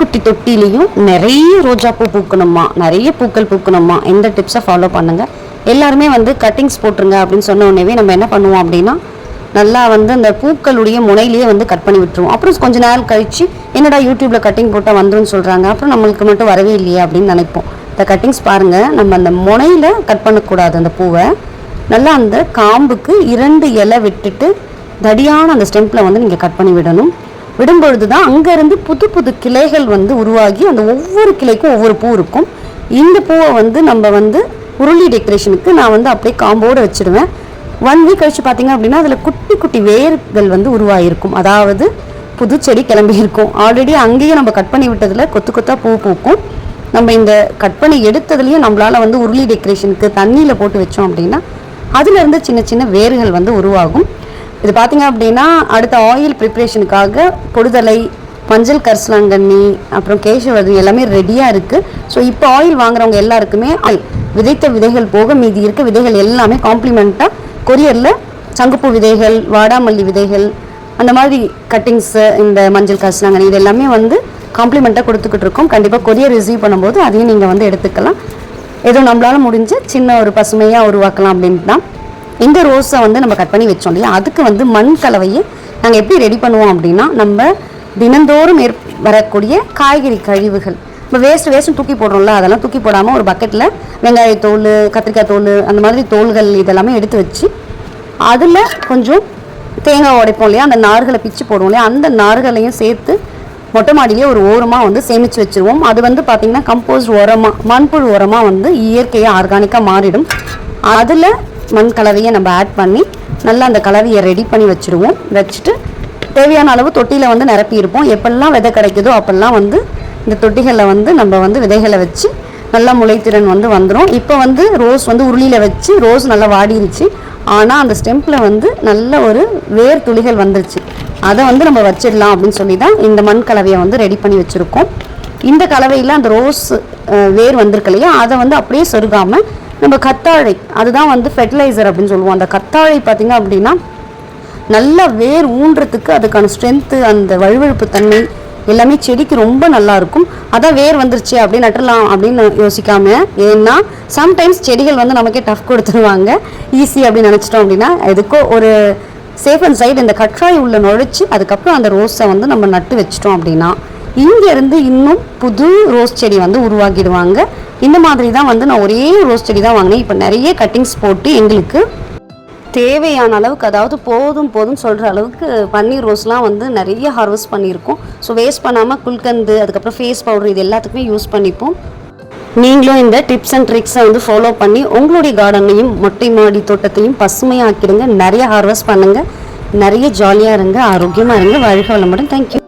குட்டி தொட்டிலையும் நிறைய ரோஜா பூ பூக்கணுமா நிறைய பூக்கள் பூக்கணுமா இந்த டிப்ஸை ஃபாலோ பண்ணுங்கள் எல்லாருமே வந்து கட்டிங்ஸ் போட்டுருங்க அப்படின்னு சொன்ன உடனே நம்ம என்ன பண்ணுவோம் அப்படின்னா நல்லா வந்து அந்த பூக்களுடைய முனையிலேயே வந்து கட் பண்ணி விட்டுருவோம். அப்புறம் கொஞ்ச நேரம் கழித்து என்னடா யூடியூப்பில் கட்டிங் போட்டால் வந்துருன்னு சொல்கிறாங்க அப்புறம் நம்மளுக்கு மட்டும் வரவே இல்லையே அப்படின்னு நினைப்போம். இந்த கட்டிங்ஸ் பாருங்கள் நம்ம அந்த முனையில் கட் பண்ணக்கூடாது அந்த பூவை. நல்லா அந்த காம்புக்கு இரண்டு இலை விட்டுட்டு தடியான அந்த ஸ்டெம்பில் வந்து நீங்கள் கட் பண்ணி விடணும். விடும்பொழுது தான் அங்கேருந்து புது புது கிளைகள் வந்து உருவாகி அந்த ஒவ்வொரு கிளைக்கும் ஒவ்வொரு பூ இருக்கும். இந்த பூவை வந்து நம்ம வந்து உருளி டெக்கரேஷனுக்கு நான் வந்து அப்படியே காம்போடு வச்சுடுவேன். ஒன் வீக் கழிச்சு பார்த்தீங்க அப்படின்னா அதில் குட்டி குட்டி வேர்கள் வந்து உருவாகிருக்கும் அதாவது புது செடி கிளம்பி இருக்கும். ஆல்ரெடி அங்கேயே நம்ம கட் பண்ணி விட்டதில் கொத்து கொத்தாக பூ பூக்கும். நம்ம இந்த கட் பண்ணி எடுத்ததுலேயும் நம்மளால் வந்து உருளி டெக்கரேஷனுக்கு தண்ணியில் போட்டு வச்சோம் அப்படின்னா அதுல இருந்து சின்ன சின்ன வேர்கள் வந்து உருவாகும். இது பார்த்தீங்க அப்படின்னா அடுத்த ஆயில் ப்ரிப்ரேஷனுக்காக பொடுதலை மஞ்சள் கரிசலாங்கண்ணி அப்புறம் கேசவது எல்லாமே ரெடியாக இருக்குது ஸோ இப்போ ஆயில் வாங்குறவங்க எல்லாருக்குமே ஆயில் விதைத்த விதைகள் போக மீதி இருக்க விதைகள் எல்லாமே காம்ப்ளிமெண்ட்டாக கொரியரில் சங்குப்பூ விதைகள் வாடாமல்லி விதைகள் அந்த மாதிரி கட்டிங்ஸு இந்த மஞ்சள் கரிசலாங்கண்ணி இது எல்லாமே வந்து காம்ப்ளிமெண்ட்டாக கொடுத்துக்கிட்டு இருக்கோம். கண்டிப்பாக கொரியர் ரிசீவ் பண்ணும்போது அதையும் நீங்கள் வந்து எடுத்துக்கலாம். ஏதோ நம்மளால் முடிஞ்சு சின்ன ஒரு பசுமையாக உருவாக்கலாம் அப்படின்ட்டு தான் இந்த ரோஸை வந்து நம்ம கட் பண்ணி வச்சோம் இல்லையா? அதுக்கு வந்து மண் கலவையை நாங்கள் எப்படி ரெடி பண்ணுவோம் அப்படின்னா நம்ம தினந்தோறும் ஏற் வரக்கூடிய காய்கறி கழிவுகள். இப்போ வேஸ்ட் வேஸ்ட் தூக்கி போடுறோம்ல அதெல்லாம் தூக்கி போடாமல் ஒரு பக்கெட்டில் வெங்காயத்தோல் கத்திரிக்காய் தோல் அந்த மாதிரி தோல்கள் இதெல்லாமே எடுத்து வச்சு அதில் கொஞ்சம் தேங்காய் உடைப்போம் இல்லையா? அந்த நார்களை பிச்சு போடுவோம் இல்லையா? அந்த நார்களையும் சேர்த்து மொட்டை மாடியிலே ஒரு ஓரமாக வந்து சேமித்து வச்சுருவோம். அது வந்து பார்த்திங்கன்னா கம்போஸ்ட் உரமாக மண்புழு உரமாக வந்து இயற்கையாக ஆர்கானிக்காக மாறிடும். அதில் மண் கலவையை நம்ம ஆட் பண்ணி நல்லா அந்த கலவையை ரெடி பண்ணி வச்சுருவோம். வச்சுட்டு தேவையான அளவு தொட்டியில் வந்து நிரப்பியிருப்போம். எப்பெல்லாம் விதை கிடைக்குதோ அப்போல்லாம் வந்து இந்த தொட்டிகளில் வந்து நம்ம வந்து விதைகளை வச்சு நல்லா முளைத்திறன் வந்து வந்துடும் இப்போ வந்து ரோஸ் வந்து உருளியில் வச்சு ரோஸ் நல்லா வாடிருச்சு. ஆனால் அந்த ஸ்டெம்பில் வந்து நல்ல ஒரு வேர் துளிகள் வந்துருச்சு. அதை வந்து நம்ம வச்சிடலாம் அப்படின்னு சொல்லி தான் இந்த மண் கலவையை வந்து ரெடி பண்ணி வச்சுருக்கோம். இந்த கலவையில் அந்த ரோஸ் வேர் வந்திருக்கு இல்லையா? அதை வந்து அப்படியே சொருகாமல் நம்ம கத்தாழை அதுதான் வந்து ஃபெர்டிலைசர் அப்படின்னு சொல்லுவோம். அந்த கத்தாழை பார்த்திங்க அப்படின்னா நல்லா வேர் ஊன்றதுக்கு அதுக்கான ஸ்ட்ரென்த்து அந்த வழுவழுப்பு தன்மை எல்லாமே செடிக்கு ரொம்ப நல்லா இருக்கும். அதான் வேர் வந்துருச்சு அப்படி நட்டுறலாம் அப்படின்னு யோசிக்காம ஏன்னா சம்டைம்ஸ் செடிகள் வந்து நமக்கே டஃப் கொடுத்துருவாங்க. ஈஸி அப்படின்னு நினச்சிட்டோம் அப்படின்னா எதுக்கோ ஒரு சேஃப் அண்ட் சைடு இந்த கற்றாய் உள்ள நுழைச்சி அதுக்கப்புறம் அந்த ரோஸை வந்து நம்ம நட்டு வச்சிட்டோம் அப்படின்னா இங்கேருந்து இன்னும் புது ரோஸ் செடி வந்து உருவாக்கிடுவாங்க. இந்த மாதிரி தான் வந்து நான் ஒரே ரோஸ் செடி தான் வாங்கினேன். இப்போ நிறைய கட்டிங்ஸ் போட்டு எங்களுக்கு தேவையான அளவுக்கு அதாவது போதும் போதும் சொல்கிற அளவுக்கு பன்னீர் ரோஸ்லாம் வந்து நிறைய ஹார்வெஸ்ட் பண்ணியிருக்கோம். ஸோ வேஸ்ட் பண்ணாமல் குல்கந்து அதுக்கப்புறம் ஃபேஸ் பவுடர் இது எல்லாத்துக்குமே யூஸ் பண்ணிப்போம். நீங்களும் இந்த டிப்ஸ் அண்ட் ட்ரிக்ஸை வந்து ஃபாலோ பண்ணி உங்களுடைய கார்டனையும் மொட்டை மாடி தோட்டத்தையும் பசுமையாக்கிடுங்க. நிறைய ஹார்வெஸ்ட் பண்ணுங்கள் நிறைய ஜாலியாக இருங்க ஆரோக்கியமாக இருங்க. வாழ்க வளமுடன். தேங்க்யூ